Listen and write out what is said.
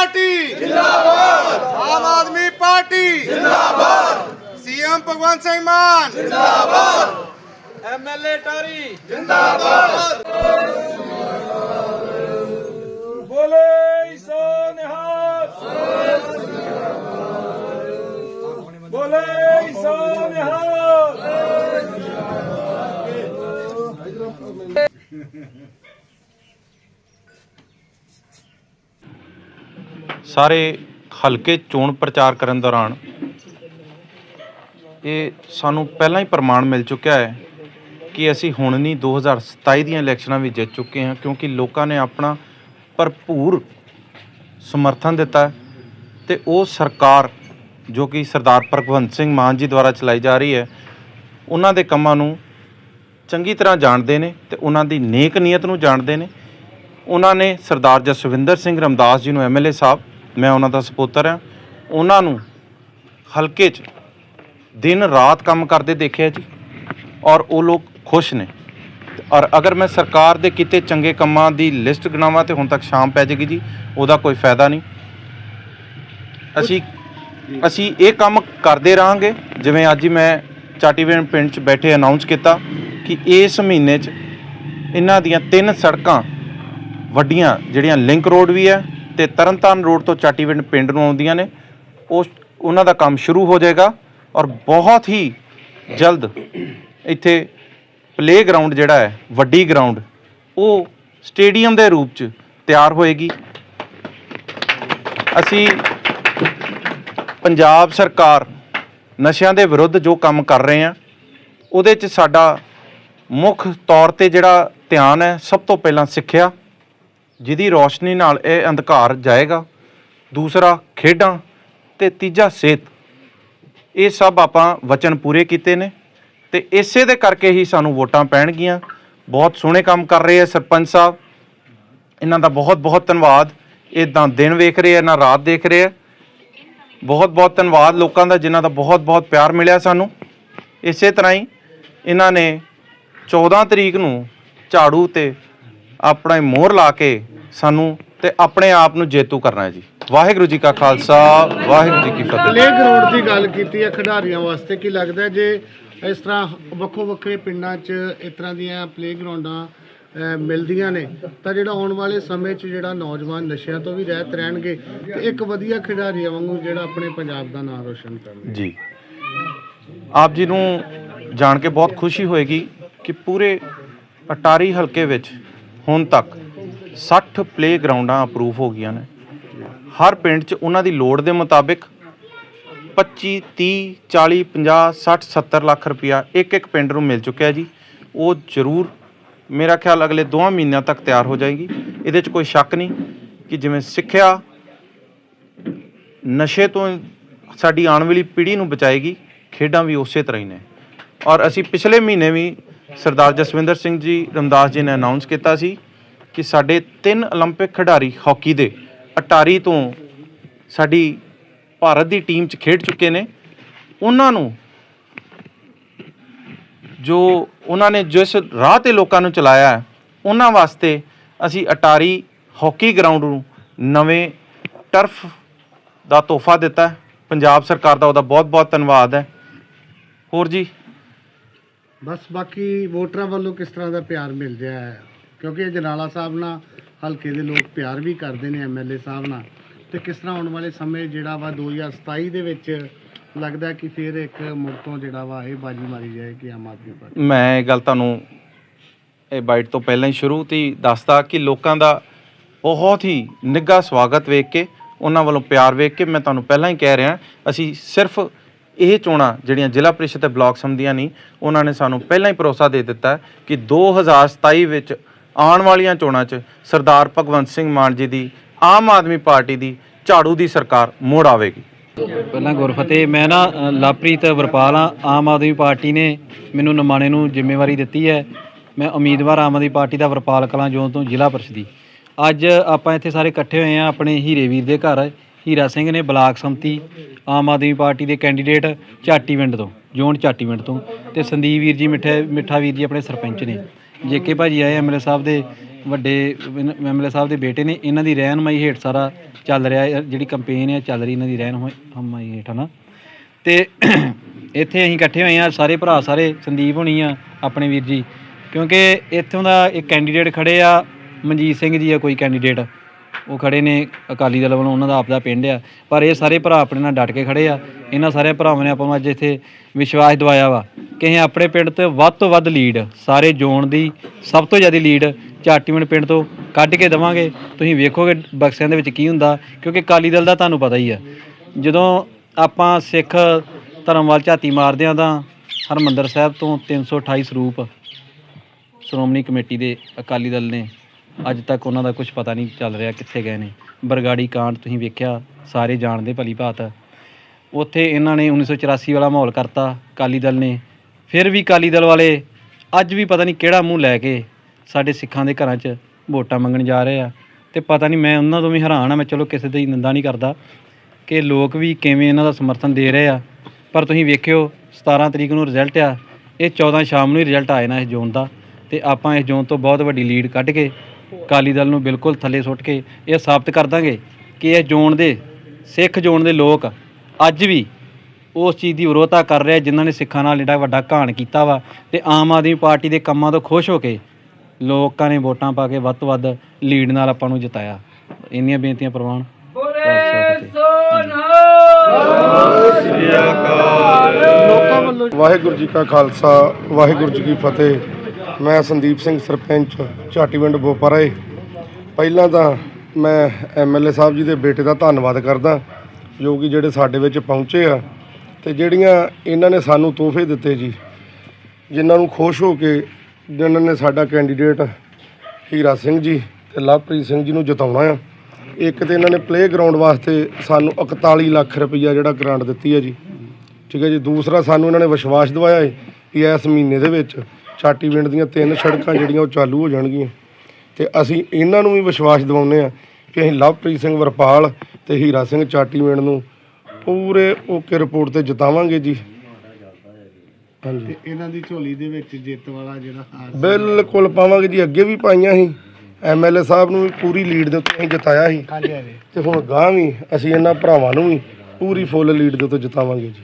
Party. ਜਿੰਦਾਬਾਦ। Aam Aadmi party. ਜਿੰਦਾਬਾਦ। CM Bhagwant Singh Mann. ਜਿੰਦਾਬਾਦ। ਐਮਐਲਏ ਟਾਰੀ ਜਿੰਦਾਬਾਦ। ਸਾਰੇ ਹਲਕੇ ਚੋਣ ਪ੍ਰਚਾਰ ਕਰਨ ਦੌਰਾਨ ਇਹ ਸਾਨੂੰ ਪਹਿਲਾਂ ਹੀ ਪ੍ਰਮਾਣ ਮਿਲ ਚੁੱਕਿਆ ਹੈ ਕਿ ਅਸੀਂ ਹੁਣ ਨਹੀਂ 2027 ਦੀਆਂ ਇਲੈਕਸ਼ਨਾਂ ਵਿੱਚ ਜਿੱਤ ਚੁੱਕੇ ਹਾਂ, ਕਿਉਂਕਿ ਲੋਕਾਂ ਨੇ ਆਪਣਾ ਭਰਪੂਰ ਸਮਰਥਨ ਦਿੱਤਾ ਹੈ ਤੇ ਉਹ ਸਰਕਾਰ ਜੋ ਕਿ ਸਰਦਾਰ ਭਗਵੰਤ ਸਿੰਘ ਮਾਨ ਜੀ ਦੁਆਰਾ ਚਲਾਈ ਜਾ ਰਹੀ ਹੈ, ਉਹਨਾਂ ਦੇ ਕੰਮਾਂ ਨੂੰ ਚੰਗੀ ਤਰ੍ਹਾਂ ਜਾਣਦੇ ਨੇ ਤੇ ਉਹਨਾਂ ਦੀ ਨੇਕ ਨੀਅਤ ਨੂੰ ਜਾਣਦੇ ਨੇ। ਉਹਨਾਂ ਨੇ ਸਰਦਾਰ ਜਸਵਿੰਦਰ ਸਿੰਘ ਰਮਦਾਸ ਜੀ ਨੂੰ ਐਮਐਲਏ ਸਾਹਿਬ ਮੈਂ ਉਹਨਾਂ ਦਾ ਸਪੋਰਟਰ ਹਾਂ। ਉਹਨਾਂ ਨੂੰ ਹਲਕੇ 'ਚ ਦਿਨ ਰਾਤ ਕੰਮ ਕਰਦੇ ਦੇਖਿਆ ਜੀ। ਔਰ ਉਹ ਲੋਕ ਖੁਸ਼ ਨੇ। ਔਰ ਅਗਰ ਮੈਂ ਸਰਕਾਰ ਦੇ ਕੀਤੇ ਚੰਗੇ ਕੰਮਾਂ ਦੀ ਲਿਸਟ ਗਿਣਾਵਾਂ ਤੇ ਹੁਣ ਤੱਕ ਸ਼ਾਮ ਪੈ ਜਾਏਗੀ ਜੀ, ਉਹਦਾ ਕੋਈ ਫਾਇਦਾ ਨਹੀਂ। ਅਸੀਂ ਅਸੀਂ ਇਹ ਕੰਮ ਕਰਦੇ ਰਹਾਂਗੇ, ਜਿਵੇਂ ਅੱਜ ਹੀ ਮੈਂ ਚਾਟੀਵੇਣ ਪਿੰਡ 'ਚ ਬੈਠੇ ਅਨਾਉਂਸ ਕੀਤਾ ਕਿ ਇਸ ਮਹੀਨੇ 'ਚ ਇਹਨਾਂ ਦੀਆਂ ਤਿੰਨ ਸੜਕਾਂ ਵੱਡੀਆਂ, ਜਿਹੜੀਆਂ ਲਿੰਕ ਰੋਡ ਵੀ ਹੈ ਤੇ ਤਰਨਤਾਰਨ ਰੋਡ ਤੋਂ ਚਾਟੀਵਿੰਡ ਪਿੰਡ ਨੂੰ ਆਉਂਦੀਆਂ ਨੇ। ਉਹ ਉਹਨਾਂ ਦਾ ਕੰਮ ਸ਼ੁਰੂ ਹੋ ਜਾਏਗਾ ਔਰ ਬਹੁਤ ਹੀ ਜਲਦ ਇੱਥੇ ਪਲੇਗਰਾਉਂਡ ਜਿਹੜਾ ਹੈ, ਵੱਡੀ ਗਰਾਊਂਡ ਉਹ ਸਟੇਡੀਅਮ ਦੇ ਰੂਪ 'ਚ ਤਿਆਰ ਹੋਏਗੀ। ਅਸੀਂ ਪੰਜਾਬ ਸਰਕਾਰ ਨਸ਼ਿਆਂ ਦੇ ਵਿਰੁੱਧ ਜੋ ਕੰਮ ਕਰ ਰਹੇ ਆ ਉਹਦੇ 'ਚ ਸਾਡਾ ਮੁੱਖ ਤੌਰ ਤੇ ਜਿਹੜਾ ਧਿਆਨ ਹੈ, ਸਭ ਤੋਂ ਪਹਿਲਾਂ ਸਿੱਖਿਆ ਜਿਹਦੀ ਰੋਸ਼ਨੀ ਨਾਲ ਇਹ ਅੰਧਕਾਰ ਜਾਏਗਾ। ਦੂਸਰਾ, ਖੇਡਾਂ ਤੇ ਤੀਜਾ, ਸਿਹਤ। ਇਹ ਸਭ ਆਪਾਂ ਵਚਨ ਪੂਰੇ ਕੀਤੇ ਨੇ ਤੇ ਇਸੇ ਦੇ ਕਰਕੇ ਹੀ ਸਾਨੂੰ ਵੋਟਾਂ ਪੈਣਗੀਆਂ। ਬਹੁਤ ਸੋਹਣੇ ਕੰਮ ਕਰ ਰਹੇ ਆ ਸਰਪੰਚ ਸਾਹਿਬ। ਇਹਨਾਂ ਦਾ ਬਹੁਤ ਬਹੁਤ ਧੰਨਵਾਦ। ਇਹ ਇਦਾਂ ਦਿਨ ਵੇਖ ਰਹੇ ਆ ਨਾ ਰਾਤ ਦੇਖ ਰਹੇ ਆ। ਬਹੁਤ ਬਹੁਤ ਧੰਨਵਾਦ ਲੋਕਾਂ ਦਾ ਜਿਨ੍ਹਾਂ ਦਾ ਬਹੁਤ ਬਹੁਤ ਪਿਆਰ ਮਿਲਿਆ ਸਾਨੂੰ। ਇਸੇ ਤਰ੍ਹਾਂ ਹੀ ਇਹਨਾਂ ਨੇ 14 ਤਰੀਕ ਨੂੰ ਝਾੜੂ ਤੇ ਆਪਣਾ ਹੀ ਮੋਹਰ ਲਾ ਕੇ ਸਾਨੂੰ ਤੇ ਆਪਣੇ ਆਪ ਨੂੰ ਜੇਤੂ ਕਰਨਾ ਹੈ ਜੀ। ਵਾਹਿਗੁਰੂ ਜੀ ਕਾ ਖਾਲਸਾ ਵਾਹਿਗੁਰੂ ਜੀ ਕੀ ਫਤਿਹ। ਪਲੇ ਗਰਾਊਂਡ ਦੀ ਗੱਲ ਕੀਤੀ ਹੈ ਖਿਡਾਰੀਆਂ ਵਾਸਤੇ। ਕੀ ਲੱਗਦਾ ਹੈ ਜੇ ਇਸ ਤਰ੍ਹਾਂ ਵੱਖੋ ਵੱਖਰੇ ਪਿੰਡਾਂ 'ਚ ਇਸ ਤਰ੍ਹਾਂ ਦੀਆਂ ਪਲੇ ਗਰਾਊਂਡਾਂ ਅਹ, ਮਿਲਦੀਆਂ ਨੇ ਤਾਂ ਜਿਹੜਾ ਆਉਣ ਵਾਲੇ ਸਮੇਂ 'ਚ ਜਿਹੜਾ ਨੌਜਵਾਨ ਨਸ਼ਿਆਂ ਤੋਂ ਵੀ ਰਹਿਤ ਰਹਿਣਗੇ ਤੇ ਇੱਕ ਵਧੀਆ ਖਿਡਾਰੀਆਂ ਵਾਂਗੂ ਜਿਹੜਾ ਆਪਣੇ ਪੰਜਾਬ ਦਾ ਨਾਮ ਰੋਸ਼ਨ ਕਰਨਗੇ। ਜੀ। ਆਪ ਜੀ ਨੂੰ ਜਾਣ ਕੇ ਬਹੁਤ ਖੁਸ਼ੀ ਹੋਏਗੀ ਕਿ ਪੂਰੇ ਅਟਾਰੀ ਹਲਕੇ ਵਿੱਚ ਹੁਣ ਤੱਕ 60 ਪਲੇਗਰਾਊਂਡਾਂ ਅਪਰੂਵ ਹੋ ਗਈਆਂ ਨੇ। ਹਰ ਪਿੰਡ 'ਚ ਉਹਨਾਂ ਦੀ ਲੋੜ ਦੇ ਮੁਤਾਬਿਕ 25 30 40 50 60 70 ਲੱਖ ਰੁਪਇਆ ਇੱਕ ਇੱਕ ਪਿੰਡ ਨੂੰ ਮਿਲ ਚੁੱਕਿਆ ਜੀ। ਉਹ ਜ਼ਰੂਰ ਮੇਰਾ ਖਿਆਲ ਅਗਲੇ 2 ਮਹੀਨਿਆਂ ਤੱਕ ਤਿਆਰ ਹੋ ਜਾਏਗੀ। ਇਹਦੇ 'ਚ ਕੋਈ ਸ਼ੱਕ ਨਹੀਂ ਕਿ ਜਿਵੇਂ ਸਿੱਖਿਆ ਨਸ਼ੇ ਤੋਂ ਸਾਡੀ ਆਉਣ ਵਾਲੀ ਪੀੜ੍ਹੀ ਨੂੰ ਬਚਾਏਗੀ, ਖੇਡਾਂ ਵੀ ਉਸੇ ਤਰ੍ਹਾਂ ਹੀ ਨੇ। ਔਰ ਅਸੀਂ ਪਿਛਲੇ ਮਹੀਨੇ ਵੀ ਸਰਦਾਰ ਜਸਵਿੰਦਰ ਸਿੰਘ ਜੀ ਰਮਦਾਸ ਜੀ ਨੇ ਅਨਾਉਂਸ ਕੀਤਾ ਸੀ ਕਿ ਸਾਡੇ ਤਿੰਨ 올림픽 ਖਿਡਾਰੀ ਹਾਕੀ ਦੇ ਅਟਾਰੀ ਤੋਂ ਸਾਡੀ ਭਾਰਤ ਦੀ ਟੀਮ 'ਚ ਖੇਡ ਚੁੱਕੇ ਨੇ ਉਹਨਾਂ ਨੂੰ ਜੋ ਉਹਨਾਂ ਨੇ ਜਿਸ ਰਾਹ ਤੇ ਲੋਕਾਂ ਨੂੰ ਚਲਾਇਆ ਹੈ, ਉਹਨਾਂ ਵਾਸਤੇ ਅਸੀਂ ਅਟਾਰੀ ਹਾਕੀ ਗਰਾਊਂਡ ਨੂੰ ਨਵੇਂ ਟਰਫ ਦਾ ਤੋਹਫਾ ਦਿੱਤਾ ਹੈ। ਪੰਜਾਬ ਸਰਕਾਰ ਦਾ ਉਹਦਾ ਬਹੁਤ-ਬਹੁਤ ਧੰਨਵਾਦ ਹੈ ਹੋਰ ਜੀ ਬਸ ਬਾਕੀ ਵੋਟਰਾਂ ਵੱਲੋਂ ਕਿਸ ਤਰ੍ਹਾਂ ਦਾ ਪਿਆਰ ਮਿਲ ਰਿਹਾ ਹੈ? ਕਿਉਂਕਿ ਜਨਾਲਾ ਸਾਹਿਬ ਨਾਲ ਹਲਕੇ ਦੇ ਲੋਕ ਪਿਆਰ ਵੀ ਕਰਦੇ ਨੇ ਐਮਐਲਏ ਸਾਹਿਬ ਨਾਲ। ਤੇ ਕਿਸ ਤਰ੍ਹਾਂ ਆਉਣ ਵਾਲੇ ਸਮੇਂ ਜਿਹੜਾ ਵਾ 2027 ਦੇ ਵਿੱਚ ਲੱਗਦਾ ਕਿ ਫਿਰ ਇੱਕ ਮੁੜ ਤੋਂ ਜਿਹੜਾ ਵਾ ਇਹ ਬਾਜੀ ਮਾਰੀ ਜਾਏਗੀ ਆਮ ਆਦਮੀ ਪਾਰਟੀ? ਮੈਂ ਇਹ ਗੱਲ ਤੁਹਾਨੂੰ ਇਹ ਬਾਈਟ ਤੋਂ ਪਹਿਲਾਂ ਹੀ ਸ਼ੁਰੂ ਤੇ ਹੀ ਦੱਸਦਾ ਕਿ ਲੋਕਾਂ ਦਾ ਬਹੁਤ ਹੀ ਨਿੱਘਾ ਸਵਾਗਤ ਵੇਖ ਕੇ, ਉਹਨਾਂ ਵੱਲੋਂ ਪਿਆਰ ਵੇਖ ਕੇ ਮੈਂ ਤੁਹਾਨੂੰ ਪਹਿਲਾਂ ਹੀ ਕਹਿ ਰਿਹਾ, ਅਸੀਂ ਸਿਰਫ ਇਹ ਚੋਣਾਂ ਜਿਹੜੀਆਂ ਜ਼ਿਲ੍ਹਾ ਪ੍ਰੀਸ਼ਦ ਤੇ ਬਲਾਕ ਸੰਮਤੀਆਂ ਨਹੀਂ ਉਹਨਾਂ ਨੇ ਸਾਨੂੰ ਪਹਿਲਾਂ ਹੀ ਭਰੋਸਾ ਦੇ ਦਿੱਤਾ ਹੈ ਕਿ 2027 ਵਿੱਚ ਆਉਣ ਵਾਲੀਆਂ ਚੋਣਾਂ 'ਚ ਸਰਦਾਰ ਭਗਵੰਤ ਸਿੰਘ ਮਾਨ ਜੀ ਦੀ ਆਮ ਆਦਮੀ ਪਾਰਟੀ ਦੀ ਝਾੜੂ ਦੀ ਸਰਕਾਰ ਮੋੜ ਆਵੇਗੀ। ਪਹਿਲਾਂ ਗੁਰਫਤਿਹ ਮੈਂ ਨਾ ਅ, ਲਵਪ੍ਰੀਤ ਵਰਪਾਲ ਆ ਆਮ ਆਦਮੀ ਪਾਰਟੀ ਨੇ ਮੈਨੂੰ ਨਮਾਣੇ ਨੂੰ ਜ਼ਿੰਮੇਵਾਰੀ ਦਿੱਤੀ ਹੈ। ਮੈਂ ਉਮੀਦਵਾਰ ਆਮ ਆਦਮੀ ਪਾਰਟੀ ਦਾ ਵਰਪਾਲ ਕਲਾਂ ਜ਼ੋਨ ਤੋਂ ਜ਼ਿਲ੍ਹਾ ਪਰਿਸ਼ਦ ਦੀ। ਅੱਜ ਆਪਾਂ ਇੱਥੇ ਸਾਰੇ ਇਕੱਠੇ ਹੋਏ ਆ ਆਪਣੇ ਹੀਰੇ ਵੀਰ ਦੇ ਘਰ। ਹੀਰਾ ਸਿੰਘ ਨੇ ਬਲਾਕ ਸੰਮਤੀ ਆਮ ਆਦਮੀ ਪਾਰਟੀ ਦੇ ਕੈਂਡੀਡੇਟ ਝਾਟੀਵਿੰਡ ਤੋਂ, ਜ਼ੋਨ ਝਾਟੀਵਿੰਡ ਤੋਂ ਤੇ ਸੰਦੀਪ ਵੀਰ ਜੀ, ਮਿੱਠੇ, ਮਿੱਠਾ ਵੀਰ ਜੀ ਆਪਣੇ ਸਰਪੰਚ ਨੇ। ਜੇਕੇ ਭਾਜੀ ਆਏ ਐਮਐਲਏ ਸਾਹਿਬ ਦੇ ਵੱਡੇ ਐਮਐਲਏ ਸਾਹਿਬ ਦੇ ਬੇਟੇ ਨੇ, ਇਹਨਾਂ ਦੀ ਰਹਿਨਮਾਈ ਹੇਠ ਸਾਰਾ ਚੱਲ ਰਿਹਾ ਜਿਹੜੀ ਕੰਪੇਨ ਹੈ, ਚੱਲ ਰਹੀ ਇਹਨਾਂ ਦੀ ਰਹਿਨਮਾਈ ਹੇਠ ਨਾ ਤੇ ਇੱਥੇ ਅਸੀਂ ਇਕੱਠੇ ਹੋਏ ਆ ਸਾਰੇ ਭਰਾ, ਸਾਰੇ ਸੰਦੀਪ ਹੋਣੀ ਆ, ਆਪਣੇ ਵੀਰ ਜੀ, ਕਿਉਂਕਿ ਇੱਥੋਂ ਦਾ ਇੱਕ ਕੈਂਡੀਡੇਟ ਖੜੇ ਆ, ਮਨਜੀਤ ਸਿੰਘ ਜੀ ਆ ਕੋਈ ਕੈਂਡੀਡੇਟ ਉਹ ਖੜੇ ਨੇ, ਅਕਾਲੀ ਦਲ ਵੱਲੋਂ ਉਹਨਾਂ ਦਾ ਆਪਦਾ ਪਿੰਡ ਆ। ਪਰ ਇਹ ਸਾਰੇ ਭਰਾ ਆਪਣੇ ਨਾਲ ਡਟ ਕੇ ਖੜੇ ਆ। ਇਹਨਾਂ ਸਾਰੇ ਭਰਾਵਾਂ ਨੇ ਆਪਾਂ ਨੂੰ ਅੱਜ ਇੱਥੇ ਵਿਸ਼ਵਾਸ ਦਿਵਾਇਆ ਵਾ ਕਿ ਅਸੀਂ ਆਪਣੇ ਪਿੰਡ ਤੇ ਵੱਧ ਤੋਂ ਵੱਧ ਲੀਡ, ਸਾਰੇ ਜ਼ੋਨ ਦੀ ਸਭ ਤੋਂ ਜ਼ਿਆਦਾ ਲੀਡ ਚਾਟੀਵਿੰਡ ਪਿੰਡ ਤੋਂ ਕੱਢ ਕੇ ਦਵਾਂਗੇ। ਤੁਸੀਂ ਵੇਖੋਗੇ ਬਕਸਿਆਂ ਦੇ ਵਿੱਚ ਕੀ ਹੁੰਦਾ, ਕਿਉਂਕਿ ਅਕਾਲੀ ਦਲ ਦਾ ਤੁਹਾਨੂੰ ਪਤਾ ਹੀ ਆ। ਜਦੋਂ ਆਪਾਂ ਸਿੱਖ ਧਰਮ ਵੱਲ ਝਾਤੀ ਮਾਰਦੇ ਆ ਤਾਂ ਹਰਮੰਦਰ ਸਾਹਿਬ ਤੋਂ 328 ਸਰੂਪ ਸ਼੍ਰੋਮਣੀ ਕਮੇਟੀ ਦੇ ਅਕਾਲੀ ਦਲ ਨੇ ਅੱਜ ਤੱਕ ਉਹਨਾਂ ਦਾ ਕੁਝ ਪਤਾ ਨਹੀਂ ਚੱਲ ਰਿਹਾ ਕਿੱਥੇ ਗਏ ਨੇ। ਬਰਗਾੜੀ ਕਾਂਡ ਤੁਸੀਂ ਵੇਖਿਆ, ਸਾਰੇ ਜਾਣਦੇ ਭਲੀ ਭਾਤ। ਉੱਥੇ ਇਹਨਾਂ ਨੇ 1984 ਵਾਲਾ ਮਾਹੌਲ ਕਰਤਾ ਅਕਾਲੀ ਦਲ ਨੇ। ਫਿਰ ਵੀ ਅਕਾਲੀ ਦਲ ਵਾਲੇ ਅੱਜ ਵੀ ਪਤਾ ਨਹੀਂ ਕਿਹੜਾ ਮੂੰਹ ਲੈ ਕੇ ਸਾਡੇ ਸਿੱਖਾਂ ਦੇ ਘਰਾਂ 'ਚ ਵੋਟਾਂ ਮੰਗਣ ਜਾ ਰਹੇ ਆ। ਤੇ ਪਤਾ ਨਹੀਂ ਮੈਂ ਉਹਨਾਂ ਤੋਂ ਵੀ ਹੈਰਾਨ ਆ, ਮੈਂ ਚਲੋ ਕਿਸੇ ਦੀ ਨਿੰਦਾ ਨਹੀਂ ਕਰਦਾ ਕਿ ਲੋਕ ਵੀ ਕਿਵੇਂ ਇਹਨਾਂ ਦਾ ਸਮਰਥਨ ਦੇ ਰਹੇ ਆ। ਪਰ ਤੁਸੀਂ ਵੇਖਿਓ 17 ਤਰੀਕ ਨੂੰ ਰਿਜ਼ਲਟ ਆ। ਇਹ 14 ਸ਼ਾਮ ਨੂੰ ਹੀ ਰਿਜ਼ਲਟ ਆਏ ਨਾ ਇਸ ਜ਼ੋਨ ਦਾ। ਤੇ ਆਪਾਂ ਇਸ ਜ਼ੋਨ ਤੋਂ ਬਹੁਤ ਵੱਡੀ ਲੀਡ ਕੱਢ ਕੇ ਅਕਾਲੀ ਦਲ ਨੂੰ ਬਿਲਕੁਲ ਥੱਲੇ ਸੁੱਟ ਕੇ ਇਹ ਸਾਬਤ ਕਰ ਦਾਂਗੇ ਕਿ ਇਹ ਜ਼ੋਨ ਦੇ ਸਿੱਖ ਜ਼ੋਨ ਦੇ ਲੋਕ ਅੱਜ ਵੀ ਉਸ ਚੀਜ਼ ਦੀ ਵਿਰੋਧਤਾ ਕਰ ਰਿਹਾ ਜਿਨ੍ਹਾਂ ਨੇ ਸਿੱਖਾਂ ਨਾਲ ਜਿਹੜਾ ਵੱਡਾ ਘਾਣ ਕੀਤਾ ਵਾ ਤੇ ਆਮ ਆਦਮੀ ਪਾਰਟੀ ਦੇ ਕੰਮਾਂ ਤੋਂ ਖੁਸ਼ ਹੋ ਕੇ ਲੋਕਾਂ ਨੇ ਵੋਟਾਂ ਪਾ ਕੇ ਵੱਧ ਤੋਂ ਵੱਧ ਲੀਡ ਨਾਲ ਆਪਾਂ ਨੂੰ ਜਿਤਾਇਆ। ਇੰਨੀਆਂ ਬੇਨਤੀਆਂ ਪ੍ਰਵਾਨ। ਵਾਹਿਗੁਰੂ ਜੀ ਕਾ ਖਾਲਸਾ ਵਾਹਿਗੁਰੂ ਜੀ ਕੀ ਫਤਿਹ। ਮੈਂ ਸੰਦੀਪ ਸਿੰਘ, ਸਰਪੰਚ, ਝਾਟੀਵਿੰਡ ਬੋਪਰਾਏ। ਪਹਿਲਾਂ ਤਾਂ ਮੈਂ ਐਮਐਲਏ ਸਾਹਿਬ ਜੀ ਦੇ ਬੇਟੇ ਦਾ ਧੰਨਵਾਦ ਕਰਦਾ, ਜੋ ਕਿ ਜਿਹੜੇ ਸਾਡੇ ਵਿੱਚ ਪਹੁੰਚੇ ਆ, ਤੇ ਜਿਹੜੀਆਂ ਇਹਨਾਂ ਨੇ ਸਾਨੂੰ ਤੋਹਫੇ ਦਿੱਤੇ ਜੀ, ਜਿਨ੍ਹਾਂ ਨੂੰ ਖੁਸ਼ ਹੋ ਕੇ ਜਿਨ੍ਹਾਂ ਨੇ ਸਾਡਾ ਕੈਂਡੀਡੇਟ ਹੀਰਾ ਸਿੰਘ ਜੀ ਤੇ ਲਵਪ੍ਰੀਤ ਸਿੰਘ ਜੀ ਨੂੰ ਜਿਤਾਉਣਾ ਆ। ਇੱਕ ਤੇ ਇਹਨਾਂ ਨੇ ਪਲੇ ਗਰਾਊਂਡ ਵਾਸਤੇ ਸਾਨੂੰ 41 ਲੱਖ ਰੁਪਈਆ ਜਿਹੜਾ ਗ੍ਰਾਂਟ ਦਿੱਤੀ ਹੈ ਜੀ। ਠੀਕ ਹੈ ਜੀ। ਦੂਸਰਾ ਸਾਨੂੰ ਇਹਨਾਂ ਨੇ ਵਿਸ਼ਵਾਸ ਦਿਵਾਇਆ ਹੈ ਕਿ ਇਸ ਮਹੀਨੇ ਦੇ ਵਿੱਚ ਚਾਟੀਵਿੰਡ ਦੀਆਂ ਤਿੰਨ ਸੜਕਾਂ ਜਿਹੜੀਆਂ ਉਹ ਚਾਲੂ ਹੋ ਜਾਣਗੀਆਂ। ਤੇ ਅਸੀਂ ਇਹਨਾਂ ਨੂੰ ਵੀ ਵਿਸ਼ਵਾਸ ਦਿਵਾਉਂਦੇ ਆ ਕਿ ਅਸੀਂ ਲਵਪ੍ਰੀਤ ਸਿੰਘ ਵਰਪਾਲ ਤੇ ਹੀਰਾ ਸਿੰਘ ਚਾਟੀਵਿੰਡ ਨੂੰ ਪੂਰੇ ਓਕੇ ਰਿਪੋਰਟ ਤੇ ਜਿਤਾਵਾਂਗੇ ਜੀ। ਹਾਂਜੀ। ਇਹਨਾਂ ਦੀ ਝੋਲੀ ਦੇ ਵਿੱਚ ਜਿੱਤ ਵਾਲਾ ਜਿਹੜਾ ਬਿਲਕੁਲ ਪਾਵਾਂਗੇ ਜੀ ਅੱਗੇ ਵੀ ਪਾਈਆਂ ਸੀ। ਐਮਐਲਏ ਸਾਹਿਬ ਨੂੰ ਵੀ ਪੂਰੀ ਲੀਡ ਦੇ ਉੱਤੇ ਅਸੀਂ ਜਿਤਾਇਆ ਸੀ। ਹਾਂਜੀ ਹਾਂਜੀ। ਤੇ ਹੁਣ ਗਾਂ ਵੀ ਅਸੀਂ ਇਹਨਾਂ ਭਰਾਵਾਂ ਨੂੰ ਵੀ ਪੂਰੀ ਫੁੱਲ ਲੀਡ ਦੇ ਉੱਤੇ ਜਿਤਾਵਾਂਗੇ ਜੀ।